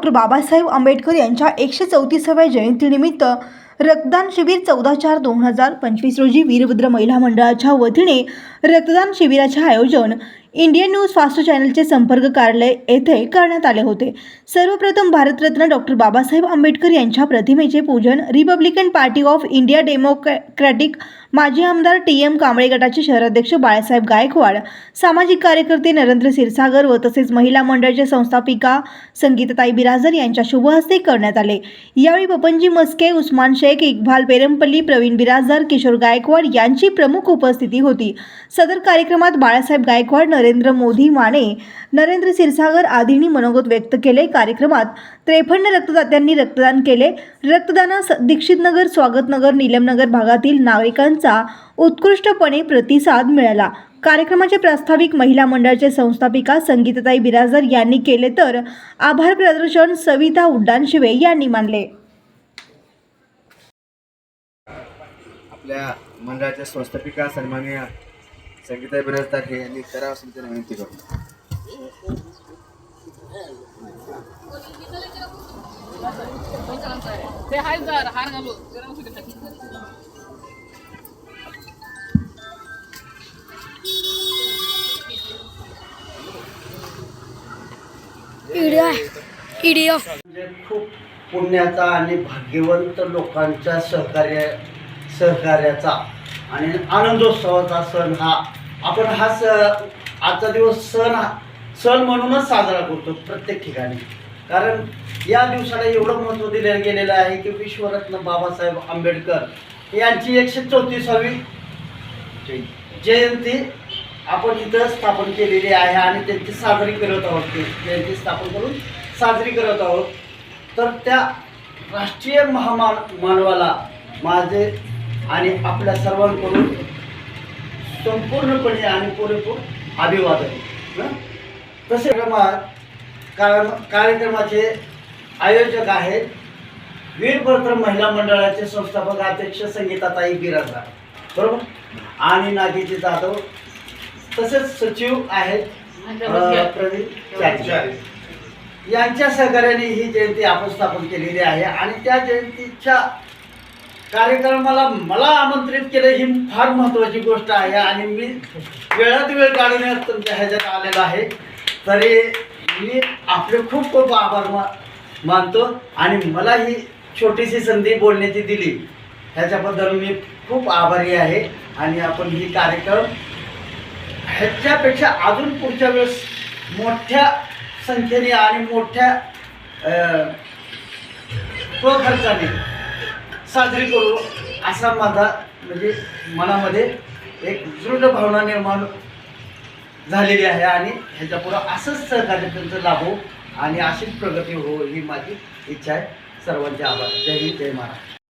Doctor Babasaheb Ambedkar यांच्या एकशे चौतीसाव्या जयंतीनिमित्त रक्तदान शिबिर चौदा चार दोन हजार पंचवीस रोजी वीरभद्र महिला मंडळाच्या वतीने रक्तदान शिबिराचे आयोजन इंडियन न्यूज फास्ट चॅनलचे संपर्क कार्यालय येथे करण्यात आले होते. सर्वप्रथम भारतरत्न डॉक्टर बाबासाहेब आंबेडकर यांच्या प्रतिमेचे पूजन republican party of India democratic माजी आमदार टी एम कांबळे गटाचे शहराध्यक्ष बाळासाहेब गायकवाड सामाजिक कार्यकर्ते नरेंद्र क्षीरसागर व तसेच महिला मंडळाच्या संस्थापिका संगीताताई बिराजर यांच्या शुभ हस्ते करण्यात आले. यावेळी बपनजी मस्के उस्मान शेख इकबाल पेरमपल्ली प्रवीण बिराजदार किशोर गायकवाड यांची प्रमुख उपस्थिती होती. सदर कार्यक्रमात बाळासाहेब गायकवाड नरेंद्र मोदी माने नरेंद्र क्षीरसागर आदींनी मनोगत व्यक्त केले. कार्यक्रमात त्रेपन्न रक्तदात्यांनी रक्तदान केले. रक्तदानास दीक्षितनगर स्वागतनगर निलमनगर भागातील नागरिकांचा उत्कृष्टपणे प्रतिसाद मिळाला. कार्यक्रमाचे प्रास्ताविक महिला मंडळाचे संस्थापिका संगीतताई बिराजदार यांनी केले तर आभार प्रदर्शन सविता उड्डाणशिवे यांनी मानले. आपल्या मंडळाच्या संस्थापिका सन्माननीय संगीता बिराजदार हे यांनी करावं असं मी विनंती करतो ते हाय जर हार घालू. म्हणजे खूप पुण्याचा आणि भाग्यवंत लोकांच्या सहकार्य सहकार्याचा आणि आनंदोत्सवाचा सण हा आपण हा स आजचा दिवस सण हा सण म्हणूनच साजरा करतो प्रत्येक ठिकाणी. कारण या दिवसाला एवढं महत्त्व दिलं गेलेलं आहे की विश्वरत्न बाबासाहेब आंबेडकर यांची एकशे चौतीसावी जयंती आपण इथं स्थापन केलेली आहे आणि त्यांची साजरी करत आहोत ते. जयंती स्थापन करून साजरी करत आहोत. तर त्या राष्ट्रीय महामान मानवाला माझे आणि आपल्या सर्वांकडून संपूर्णपणे आणि पुरेपूर अभिवादन? तसे क्रमात कार्यक्रमाचे आयोजक आहेत वीरभद्र महिला मंडळाचे संस्थापक अध्यक्ष संगीताताई बिराजदार. बरोबर? आणि नागेजी जाधव. तसेच सचिव आहेत प्रवीण. यांच्या सहकार्याने ही जयंती आपण स्थापन केलेली आहे आणि त्या जयंतीच्या कार्यक्रमाला मला आमंत्रित केलं ही फार महत्त्वाची गोष्ट आहे आणि मी वेळात वेळ काढण्यात तुमच्या ह्याच्यात आलेला आहे. तरी मी आपले खूप खूप आभार मा मानतो आणि मला ही छोटीशी संधी बोलण्याची दिली. ह्याच्याबद्दल मी खूप आभारी आहे आणि आपण ही कार्यक्रम ह्याच्यापेक्षा अजून पुढच्या वेळेस मोठ्या संख्येने आणि मोठ्या अं, स्वखर्चाने साजरी करू असा माझा म्हणजे मनामध्ये एक दृढ भावना निर्माण झालेली आहे आणि ह्याच्यापुढं असंच सहकार्य त्यांचं लाभो आणि अशीच प्रगती हो ही माझी इच्छा आहे. सर्वांचे आभार. जय हिंद जय महाराज